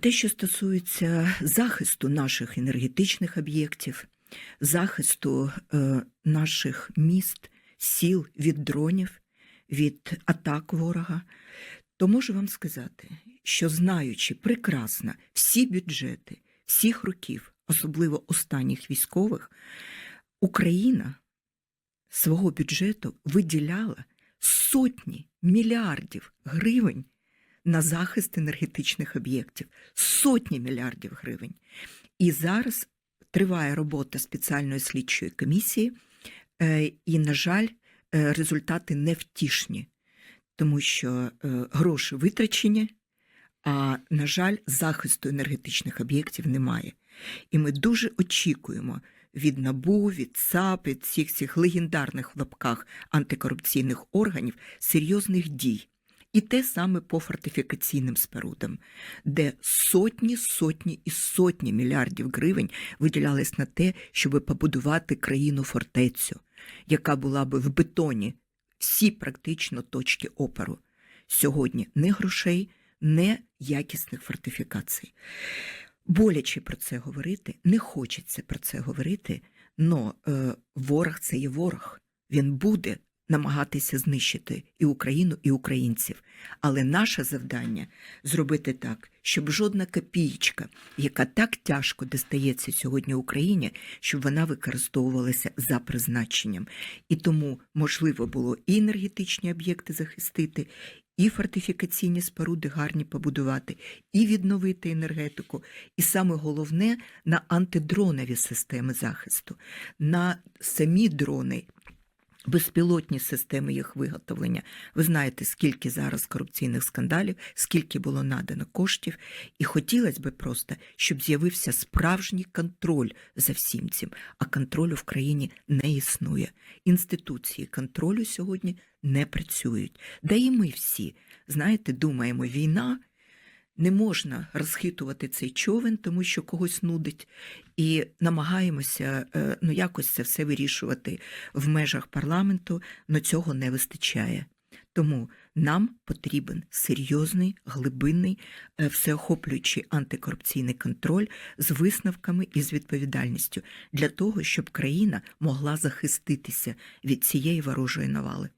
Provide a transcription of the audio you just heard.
те, що стосується захисту наших енергетичних об'єктів, захисту е, наших міст, сіл від дронів, від атак ворога, то можу вам сказати, що знаючи прекрасно всі бюджети всіх років, особливо останніх військових, Україна свого бюджету виділяла сотні мільярдів гривень на захист енергетичних об'єктів, сотні мільярдів гривень. І зараз триває робота спеціальної слідчої комісії, е, і, на жаль, е, результати невтішні, тому що е, гроші витрачені, а, на жаль, захисту енергетичних об'єктів немає. І ми дуже очікуємо від НАБУ, від ЦАП, від всіх цих легендарних в лапках антикорупційних органів серйозних дій. І те саме по фортифікаційним спорудам, де сотні, сотні і сотні мільярдів гривень виділялись на те, щоб побудувати країну фортецю, яка була би в бетоні всі практично точки опору. Сьогодні не грошей, не якісних фортифікацій. Боляче про це говорити, не хочеться про це говорити, але ворог це є ворог. Він буде намагатися знищити і Україну, і українців. Але наше завдання зробити так, щоб жодна копієчка, яка так тяжко достається сьогодні Україні, щоб вона використовувалася за призначенням. І тому можливо було і енергетичні об'єкти захистити, і фортифікаційні споруди гарні побудувати, і відновити енергетику. І саме головне на антидронові системи захисту, на самі дрони. Безпілотні системи їх виготовлення. Ви знаєте, скільки зараз корупційних скандалів, скільки було надано коштів, і хотілося б просто, щоб з'явився справжній контроль за всім цим. А контролю в країні не існує. Інституції контролю сьогодні не працюють. Да і ми всі, знаєте, думаємо, війна. Не можна розхитувати цей човен, тому що когось нудить, і намагаємося е, ну, якось це все вирішувати в межах парламенту, але цього не вистачає. Тому нам потрібен серйозний, глибинний, е, всеохоплюючий антикорупційний контроль з висновками і з відповідальністю для того, щоб країна могла захиститися від цієї ворожої навали.